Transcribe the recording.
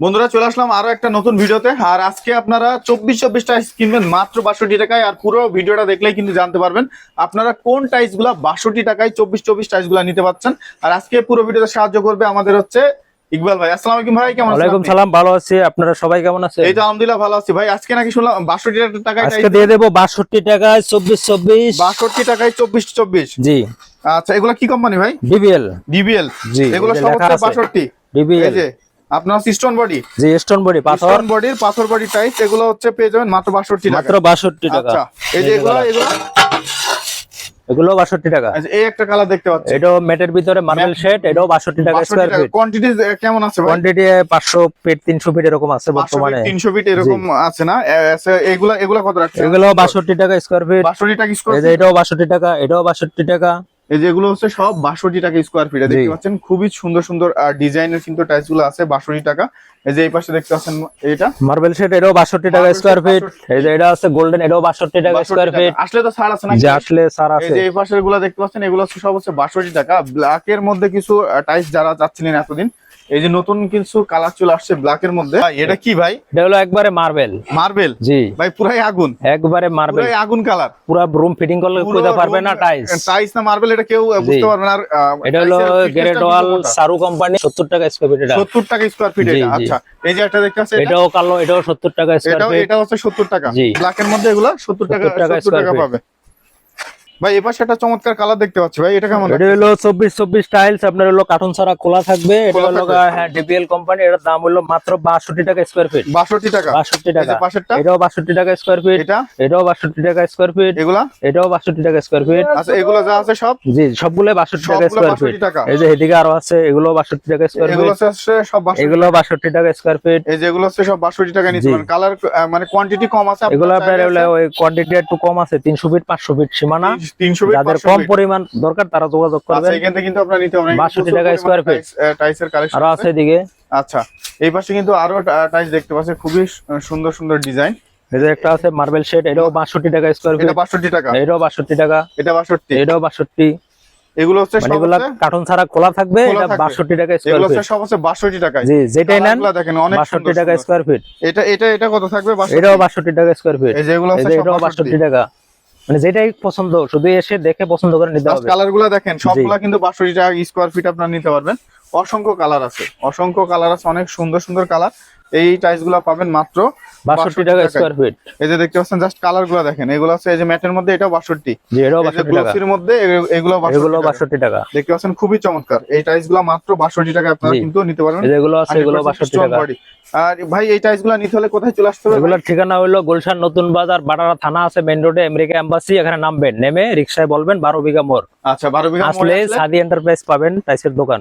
বন্ধুরা চলে আসলাম আরও একটা নতুন ভিডিওতে। আর আজকে আপনারা চব্বিশ চব্বিশ টাইস কিনবেন মাত্র বাষট্টি টাকায় আর পুরো ভিডিওটা দেখলেই কিন্তু জানতে পারবেন আপনারা কোন টাইসগুলা বাষট্টি টাকায় চব্বিশ চব্বিশ টাইসগুলা নিতে পারছেন। আর আজকে পুরো ভিডিওতে সাহায্য করবে আমাদের হচ্ছে ইকবাল ভাই। আসসালাম আলাইকুম ভাই কেমন আছেন সালাম ভালো আছি। আপনারা সবাই কেমন আছেন? এই তো আলহামদুলিল্লাহ ভালো আছি ভাই। আজকে নাকি শুনলাম আজকে দিয়ে দেবো বাষট্টি টাকায় চব্বিশ চব্বিশ বাষট্টি টাকায় চব্বিশ চব্বিশ জি। আচ্ছা এগুলা কি কোম্পানি ভাই? ডিবিএল ডিবিএল জি, এগুলো সব এই যে আপনার সিস্টন বডি জি স্টোন বডি পাথর। পাথর বডির পাথর বডি টাইপ এগুলো হচ্ছে পেয়ে যাবেন মাত্র বাষট্টি টাকা। মাত্র বাষট্টি টাকা। আচ্ছা এই যে এগুলো এগুলো? এগুলো। বাষট্টি টাকা। আচ্ছা এই একটা কালার দেখতে পাচ্ছি। এটাও ম্যাটের ভিতরে মার্বেল শেড এটাও বাষট্টি টাকা স্কোয়ার ফিট কোয়ান্টিটি কেমন আছে ভাই? কোয়ান্টিটি পাঁচশো ফিট তিনশো ফিট এরকম আছে বর্তমানে। তিনশো ফিট এরকম আছে না? এগুলা এগুলা কত রাখছে এগুলো বাষট্টি টাকা স্কোয়ার ফিট বাষট্টি টাকা এই স্কোয়ার যে এটাও বাষট্টি টাকা এটাও বাষট্টি টাকা। এই যে এগুলো হচ্ছে সব বাষট্টি টাকা স্কোয়ার ফিট দেখতে পাচ্ছেন খুবই সুন্দর সুন্দর ডিজাইনের কিন্তু টাইলসগুলো আছে বাষট্টি টাকা। এই যে এই পাশে দেখতে পাচ্ছেন এটা মার্বেল সেট এটাও বাষট্টি টাকা স্কোয়ার ফিট এই যে এটা আছে গোল্ডেন এটাও বাষট্টি টাকা স্কোয়ার ফিট আসলে তো সার আছে না যে আসলে সার আছে এই যে এই পাশেরগুলো দেখতে পাচ্ছেন এগুলো হচ্ছে সব হচ্ছে বাষট্টি টাকা। ব্ল্যাক এর মধ্যে কিছু টাইলস যারা চাচ্ছিলেন এতদিন এই যে নতুন কিছু কালার চলে আসছে ব্ল্যাক এর মধ্যে। ভাই, এটা কি ভাই? এটা হলো একবারে মার্বেল মার্বেল জি। ভাই পুরাই আগুন। একবারে মার্বেল পুরাই আগুন কালার। পুরো রুম ফিটিং করলে কইতে পারবে না টাইলস টাইলস না মার্বেল এটা কেউ বুঝতে পারবে না। আর এটা হলো টাইলসের thickness টা গ্রেট কিন্তু ওয়াল মোটা। সারু কোম্পানি সত্তর টাকা স্কোয়ার ফিট এটা। 70 টাকা স্কয়ার ফিট এটা আচ্ছা। এই যে একটা দেখতে আছে এটাও কালো এটাও সত্তর টাকা স্কোয়ার এটাও ফিট এটা হচ্ছে 70 টাকা। জি। ব্ল্যাক এর মধ্যে এগুলো 70 টাকা 70 টাকা 70। পাবে। ভাই এপাশে একটা চমৎকার কালার দেখতে পাচ্ছি ভাই এটা কেমন? এটা হলো চব্বিশ চব্বিশ টাইলস আপনার হলো কার্টুন ছাড়া খোলা থাকবে। এটা হলো হ্যাঁ ডিপিএল কোম্পানি এটার দাম হলো মাত্র বাষট্টি টাকা স্কোয়ার ফিট 62 টাকা। বাষট্টি এই যে টাকা পাশেরটা? এটাও বাষট্টি টাকা স্কোয়ার ফিট এটা? এটাও বাষট্টি টাকা স্কোয়ার ফিট এগুলা? এটাও বাষট্টি টাকা স্কোয়ার ফিট আচ্ছা এগুলো যা আছে সব? জি সবগুলো বাষট্টি টাকা সবগুলো স্কোয়ার 62 ফিট এই যে এদিকে আরও আছে এগুলো বাষট্টি টাকা স্কোয়ার এগুলো ফিট হচ্ছে সব 62 এগুলো বাষট্টি টাকা স্কোয়ার ফিট এই যেগুলো হচ্ছে সব 62 টাকা জি। পারেন কালার মানে কোয়ান্টিটি কম আছে এগুলো আপনার কোয়ান্টিটি একটু কম আছে তিনশো ফিট পাঁচশো ফিট সীমানা। 300 যাদের 500 কম ফিট। পরিমাণ দরকার তারা যোগাযোগ আচ্ছা করবেন। এখান থেকে কিন্তু আপনারা নিতে পারেন। 62 টাকা square feet। টাইসের কালেকশন আরও আছে। এদিকে। আচ্ছা এই পাশে কিন্তু আরও টাইস দেখতে পাচ্ছেন খুবই সুন্দর সুন্দর ডিজাইন এই যে একটা আছে মার্বেল শেড এটাও বাষট্টি টাকা স্কোয়ার এটা ফিট 62 টাকা। এটাও টাকা। এটা 62 এটাও বাষট্টি। এগুলো হচ্ছে মানে সব কার্টুন ছাড়া খোলা থাকবে এটা থাকবে। বাষট্টি টাকা স্কোয়ার এগুলো ফিট হচ্ছে সব হচ্ছে 62 টাকায়। জি যেটাই নেন দেখেন অনেক টাকা। স্কোয়ার ফিট এটা এটা এটা কত থাকবে? 62 এটাও বাষট্টি টাকা স্কোয়ার ফিট এই যে হচ্ছে এটাও 62 বাষট্টি টাকা। মানে যেটাই পছন্দ শুধু এসে দেখে পছন্দ করে নিতে হবে। কালারগুলো দেখেন সবগুলা কিন্তু 62 টাকা স্কোয়ার ফিট আপনার নিতে পারবেন। অসংখ্য কালার আছে অসংখ্য কালার আছে অনেক সুন্দর সুন্দর কালার এই টাইসগুলা পাবেন মাত্র বাষট্টি টাকা স্কোয়ার ফিট এই যে দেখতে পাচ্ছেন জাস্ট কালারগুলা দেখেন। এগুলো আছে এই যে ম্যাটের মধ্যে এটাও 62 এটাও বাষট্টি টাকা। মধ্যে এ- এগুলো এগুলো বাষট্টি টাকা। দেখতে পাচ্ছেন খুবই চমৎকার। এই গুলা মাত্র 62 টাকা আপনারা কিন্তু নিতে পারবেন। আছে এগুলো বাষট্টি টাকা। আর ভাই এই টাইসগুলা নিতে হলে কোথায় চলে আসতে হবে এগুলোর ঠিকানা হলো গুলশান নতুন বাজার বাটারা থানা আছে মেন রোডে আমেরিকা এম্বাসি এখানে নামবেন। নেমে রিক্সায় বলবেন বারো বিঘা মোড়। আচ্ছা 12 বিঘা আসলে সাদি এন্টারপ্রাইজ পাবেন টাইসের দোকান।